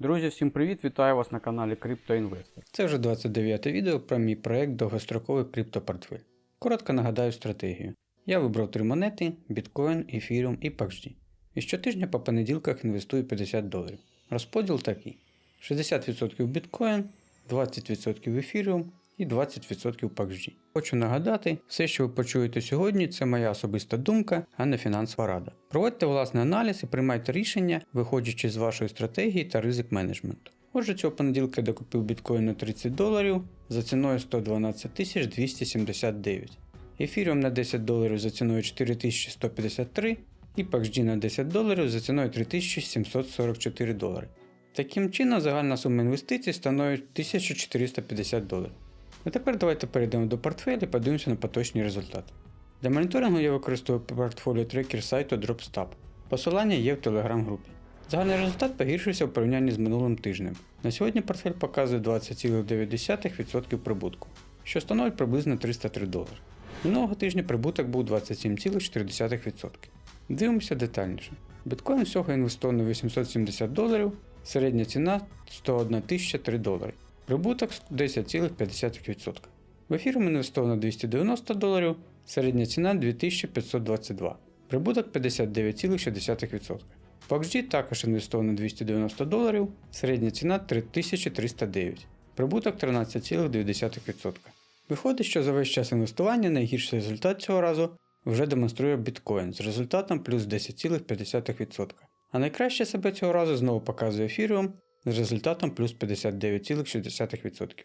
Друзі, всім привіт! Вітаю вас на каналі CryptoInvestor. Це вже 29 відео про мій проект довгостроковий криптопортфель. Коротко нагадаю стратегію. Я вибрав три монети: біткоін, ефіріум і PUBG. І щотижня по понеділках інвестую 50 доларів. Розподіл такий: 60% біткоін, 20% Ethereum і 20% PUBG. Хочу нагадати, все, що ви почуєте сьогодні, це моя особиста думка, а не фінансова рада. Проводьте власний аналіз і приймайте рішення, виходячи з вашої стратегії та ризик менеджменту. Отже, цього понеділка я докупив біткоін на 30 доларів за ціною 112 279. Ефіріум на 10 доларів за ціною 4153 і PUBG на 10 доларів за ціною 3744 долари. Таким чином, загальна сума інвестицій становить 1450 доларів. А тепер давайте перейдемо до портфеля і подивимося на поточні результати. Для моніторингу я використовую портфоліо трекер сайту DropStab. Посилання є в телеграм-групі. Загальний результат погіршився в порівнянні з минулим тижнем. На сьогодні портфель показує 20,9% прибутку, що становить приблизно 303 долари. Минулого тижня прибуток був 27,4%. Дивимося детальніше. Біткоін всього інвестовано 870 доларів, середня ціна 101 3 долари. Прибуток 10,5%. В ефірі інвестовано 290 доларів, середня ціна 2522. Прибуток 59,6%. В PUBG також інвестовано 290 доларів, середня ціна 3309. Прибуток 13,2%. Виходить, що за весь час інвестування найгірший результат цього разу вже демонструє біткоін з результатом плюс 10,5%. А найкраще себе цього разу знову показує ефіріум з результатом плюс 59,6%.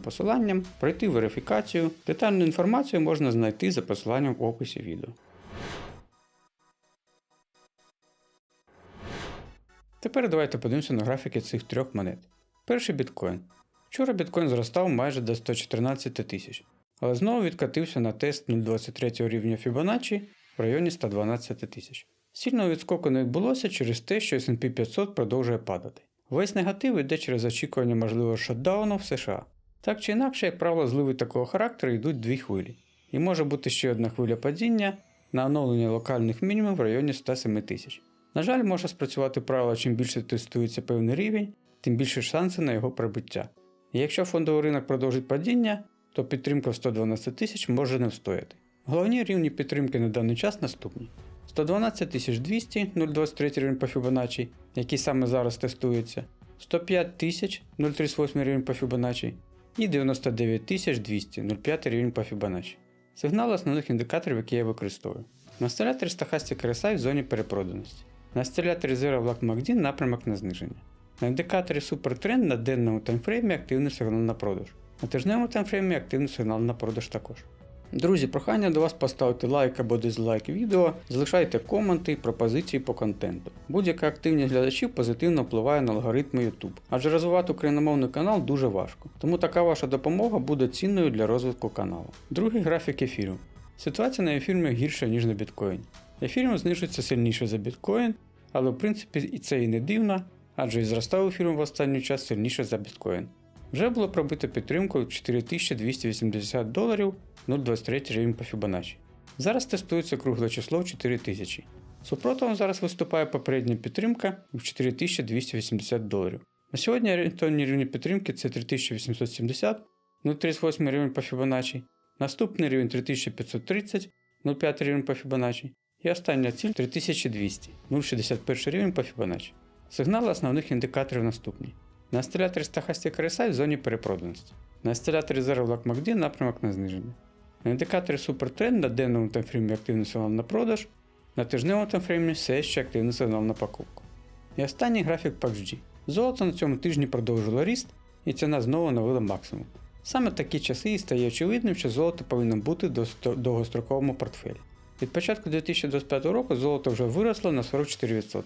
посиланням, пройти верифікацію. Детальну інформацію можна знайти за посиланням в описі відео. Тепер давайте подивимося на графіки цих трьох монет. Перший біткоін. Вчора біткоін зростав майже до 114 тисяч, але знову відкатився на тест 0,23 рівня Fibonacci в районі 112 тисяч. Сильного відскоку не відбулося через те, що S&P 500 продовжує падати. Весь негатив йде через очікування можливого шатдауну в США. Так чи інакше, як правило, зливи такого характеру йдуть дві хвилі. І може бути ще одна хвиля падіння на оновлення локальних мінімумів в районі 107 тисяч. На жаль, може спрацювати правило, чим більше тестується певний рівень, тим більше шанси на його прибуття. І якщо фондовий ринок продовжить падіння, то підтримка в 112 тисяч може не встояти. Головні рівні підтримки на даний час наступні: 112 200 0,23 рівень по Fibonacci, який саме зараз тестується, 105 тисяч 0,38 рівень по Fibonacci і 99 200 0,5 рівень по Fibonacci. Сигнали основних індикаторів, які я використовую. На стиляторі Stochastic RSI в зоні перепроданості. На стиляторі Zero Black MACD напрямок на зниження. На індикаторі Supertrend на денному таймфреймі активний сигнал на продаж. На тижневому таймфреймі активний сигнал на продаж також. Друзі, прохання до вас поставити лайк або дизлайк відео, залишайте коменти пропозиції по контенту. Будь-яка активність глядачів позитивно впливає на алгоритми YouTube, адже розвивати україномовний канал дуже важко, тому така ваша допомога буде цінною для розвитку каналу. Другий графік ефіру. Ситуація на ефірмі гірша, ніж на біткоїні. Ефіріум знижується сильніше за біткоін, але в принципі і це і не дивно, адже і зростав ефіріум в останній час сильніше за біткоін. Вже було пробито підтримку 4280 доларів 0,23 рівень по Fibonacci. Зараз тестується кругле число в 4000. Супротивом зараз виступає попередня підтримка в 4280 доларів. На сьогодні орієнтовні рівні підтримки це 3870, 0,38 рівень по Fibonacci, наступний рівень 3530, 0,5 рівень по Fibonacci і остання ціль 3200, 0,61 рівень по Fibonacci. Сигнали основних індикаторів наступні. На осциляторі Stochastic RSI в зоні перепроданості. На осциляторі Zero Black MACD напрямок на зниження. На індикаторі Supertrend на денному таймфреймі активний сигнал на продаж, на тижневому таймфреймі все ще активний сигнал на покупку. І останній графік PUBG. Золото на цьому тижні продовжило ріст і ціна знову оновила максимум. Саме такі часи і стає очевидним, що золото повинно бути в довгостроковому портфелі. Від початку 2025 року золото вже виросло на 44%.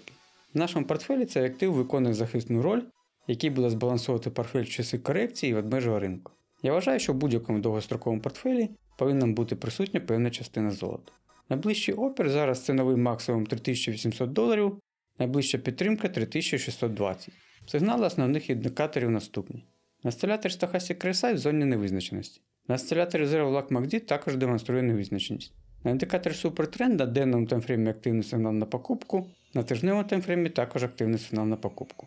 В нашому портфелі цей актив виконує захисну роль який буде збалансовувати портфель в часи корекції і ведмежого ринку. Я вважаю, що в будь-якому довгостроковому портфелі повинна бути присутня певна частина золота. Найближчий опір зараз ціновий максимум 3800 доларів, найближча підтримка 3620. Сигнали основних індикаторів наступні. На стиляторі Stochastic RSI в зоні невизначеності. На стиляторі Zero Luck MACD також демонструє невизначеність. На індикаторі Supertrend на денному таймфреймі активний сигнал на покупку, на тижневому таймфреймі також активний сигнал на покупку.